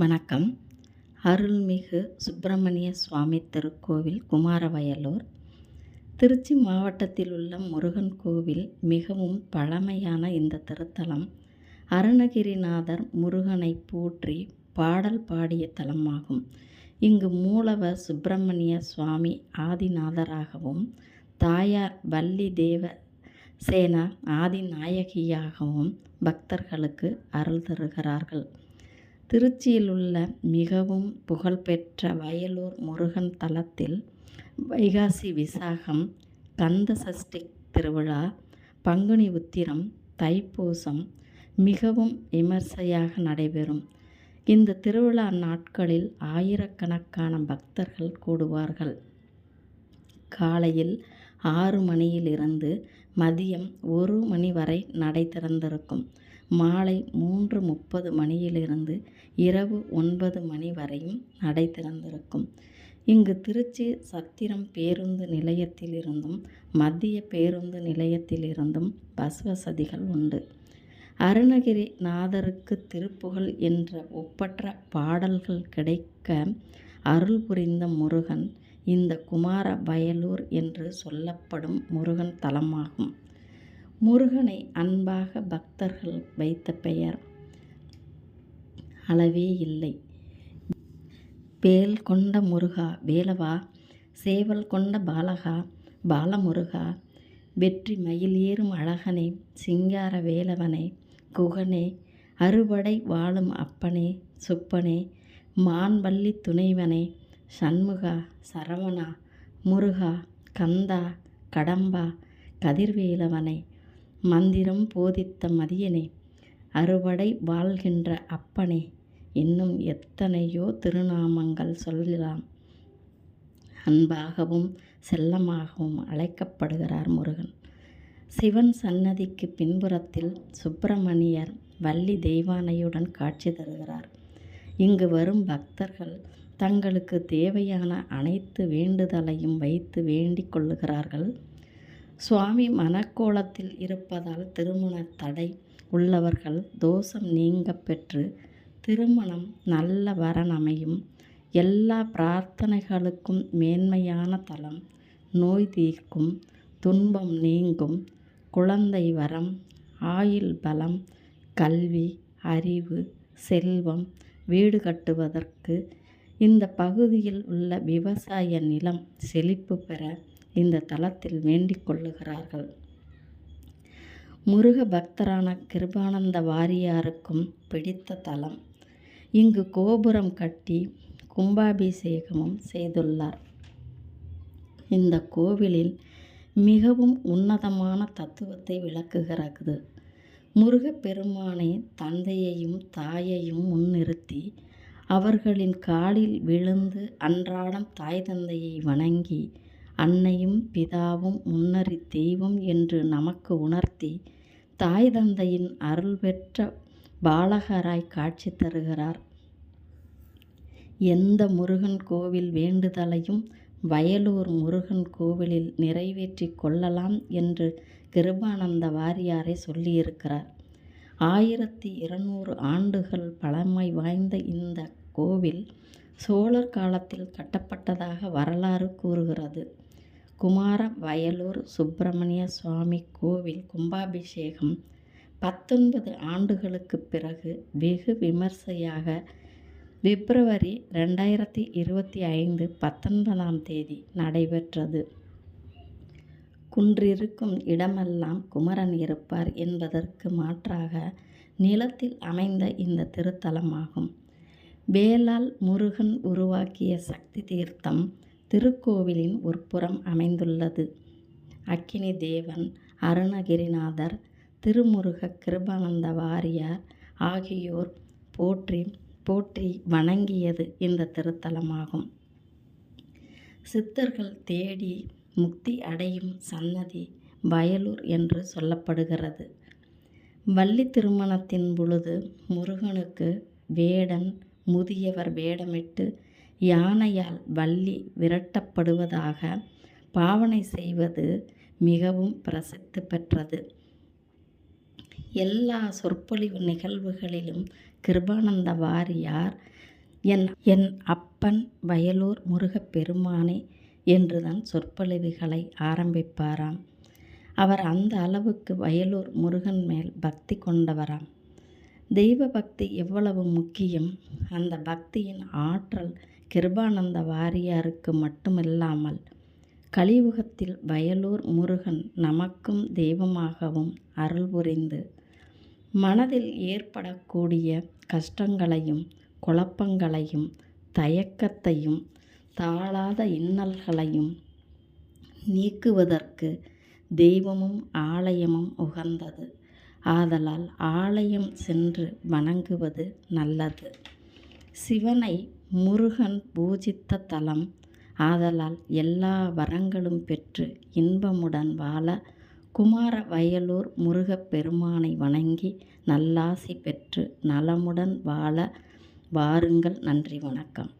வணக்கம். அருள்மிகு சுப்பிரமணிய சுவாமி திருக்கோவில் குமாரவயலூர். திருச்சி மாவட்டத்தில் உள்ள முருகன் கோவில் மிகவும் பழமையான இந்த திருத்தலம். அருணகிரிநாதர் முருகனை போற்றி பாடல் பாடிய தலமாகும். இங்கு மூலவர் சுப்பிரமணிய சுவாமி ஆதிநாதராகவும் தாயார் வள்ளி தேவ சேனா ஆதிநாயகியாகவும் பக்தர்களுக்கு அருள் தருகிறார்கள். திருச்சியில் உள்ள மிகவும் புகழ்பெற்ற வயலூர் முருகன் தலத்தில் வைகாசி விசாகம் கந்த சஷ்டி திருவிழா பங்குனி உத்திரம் தைப்பூசம் மிகவும் விமர்சையாக நடைபெறும். இந்த திருவிழா நாட்களில் ஆயிரக்கணக்கான பக்தர்கள் கூடுவார்கள். காலையில் ஆறு மணியிலிருந்து மதியம் ஒரு மணி வரை நடை திறந்திருக்கும். மாலை மூன்று முப்பது மணியிலிருந்து இரவு ஒன்பது மணி வரையும் நடை திறந்திருக்கும். இங்கு திருச்சி சத்திரம் பேருந்து நிலையத்திலிருந்தும் மத்திய பேருந்து நிலையத்திலிருந்தும் பஸ் வசதிகள் உண்டு. அருணகிரி நாதருக்கு திருப்புகழ் என்ற ஒப்பற்ற பாடல்கள் கிடைக்க அருள் புரிந்த முருகன் இந்த குமார வயலூர் என்று சொல்லப்படும் முருகன் தலமாகும். முருகனை அன்பாக பக்தர்கள் வைத்த பெயர் அளவே இல்லை. வேல் கொண்ட முருகா வேலவா சேவல் கொண்ட பாலகா பாலமுருகா வெற்றி மயில் ஏறும் அழகனே சிங்கார வேலவனே குகனே அறுபடை வாழும் அப்பனே சுப்பனே மான்வள்ளி துணைவனே சண்முகா சரவணா முருகா கந்தா கடம்பா கதிர்வேலவனை மந்திரம் போதித்த மதியனே அறுபடை வாழ்கின்ற அப்பனே இன்னும் எத்தனையோ திருநாமங்கள் சொல்லலாம். அன்பாகவும் செல்லமாகவும் அழைக்கப்படுகிறார் முருகன். சிவன் சன்னதிக்கு பின்புறத்தில் சுப்பிரமணியர் வள்ளி தெய்வானையுடன் காட்சி தருகிறார். இங்கு வரும் பக்தர்கள் தங்களுக்கு தேவையான அனைத்து வேண்டுதலையும் வைத்து வேண்டிக் கொள்ளுகிறார்கள். சுவாமி மனக்கோலத்தில் இருப்பதால் திருமண தடை உள்ளவர்கள் தோஷம் நீங்க பெற்று திருமணம் நல்ல வரன் அமையும். எல்லா பிரார்த்தனைகளுக்கும் மேன்மையான தலம். நோய் தீர்க்கும். துன்பம் நீங்கும். குழந்தை வரம். ஆயுள் பலம். கல்வி அறிவு செல்வம். வீடு கட்டுவதற்கு இந்த பகுதியில் உள்ள விவசாய நிலம் செழிப்பு பெற இந்த தலத்தில் வேண்டிக் கொள்ளுகிறார்கள். முருக பக்தரான கிருபானந்த வாரியாருக்கும் பிடித்த தலம். இங்கு கோபுரம் கட்டி கும்பாபிஷேகமும் செய்துள்ளார். இந்த கோவிலில் மிகவும் உன்னதமான தத்துவத்தை விளக்குகிறது. முருகப்பெருமானை தந்தையையும் தாயையும் முன்னிறுத்தி அவர்களின் காலில் விழுந்து அன்றாடம் தாய் தந்தையை வணங்கி அன்னையும் பிதாவும் முன்னறி தெய்வம் என்று நமக்கு உணர்த்தி தாய் தந்தையின் அருள் பெற்ற பாலகராய் காட்சி தருகிறார். எந்த முருகன் கோவில் வேண்டுதலையும் வயலூர் முருகன் கோவிலில் நிறைவேற்றி கொள்ளலாம் என்று கிருபானந்த வாரியாரை சொல்லியிருக்கிறார். ஆயிரத்தி இருநூறு ஆண்டுகள் பழமை வாய்ந்த இந்த கோவில் சோழர் காலத்தில் கட்டப்பட்டதாக வரலாறு கூறுகிறது. குமார வயலூர் சுப்பிரமணிய சுவாமி கோவில் கும்பாபிஷேகம் பத்தொன்பது ஆண்டுகளுக்கு பிறகு வெகு விமர்சையாக பிப்ரவரி ரெண்டாயிரத்தி இருபத்தி ஐந்து பத்தொன்பதாம் தேதி நடைபெற்றது. குன்றிருக்கும் இடமெல்லாம் குமரன் இருப்பார் என்பதற்கு மாற்றாக நிலத்தில் அமைந்த இந்த திருத்தலமாகும். வேளால் முருகன் உருவாக்கிய சக்தி தீர்த்தம் திருக்கோவிலின் உட்புறம் அமைந்துள்ளது. அக்கினி தேவன் அருணகிரிநாதர் திருமுருக கிருபானந்த வாரியார் ஆகியோர் போற்றி போற்றி வணங்கியது இந்த திருத்தலமாகும். சித்தர்கள் தேடி முக்தி அடையும் சன்னதி வயலூர் என்று சொல்லப்படுகிறது. வள்ளி திருமணத்தின் பொழுது முருகனுக்கு வேடன் முதியவர் வேடமிட்டு யானையால் வள்ளி விரட்டப்படுவதாக பாவனை செய்வது மிகவும் பிரசித்தி பெற்றது. எல்லா சொற்பொழிவு நிகழ்வுகளிலும் கிருபானந்த வாரியார் என் என் அப்பன் வயலூர் முருகப்பெருமானே என்றுதான் சொற்பொழிவுகளை ஆரம்பிப்பாராம். அவர் அந்த அளவுக்கு வயலூர் முருகன் மேல் பக்தி கொண்டவராம். தெய்வ பக்தி எவ்வளவு முக்கியம்? அந்த பக்தியின் ஆற்றல் கிருபானந்த வாரியாருக்கு மட்டுமில்லாமல் கலியுகத்தில் வயலூர் முருகன் நமக்கும் தெய்வமாகவும் அருள் புரிந்து மனதில் ஏற்படக்கூடிய கஷ்டங்களையும் குழப்பங்களையும் தயக்கத்தையும் தாழாத இன்னல்களையும் நீக்குவதற்கு தெய்வமும் ஆலயமும் உகந்தது. ஆதலால் ஆலயம் சென்று வணங்குவது நல்லது. சிவனை முருகன் பூஜித்த தலம் ஆதலால் எல்லா வரங்களும் பெற்று இன்பமுடன் வாழ குமார வயலூர் முருகப்பெருமானை வணங்கி நல்லாசி பெற்று நலமுடன் வாழ வாருங்கள். நன்றி வணக்கம்.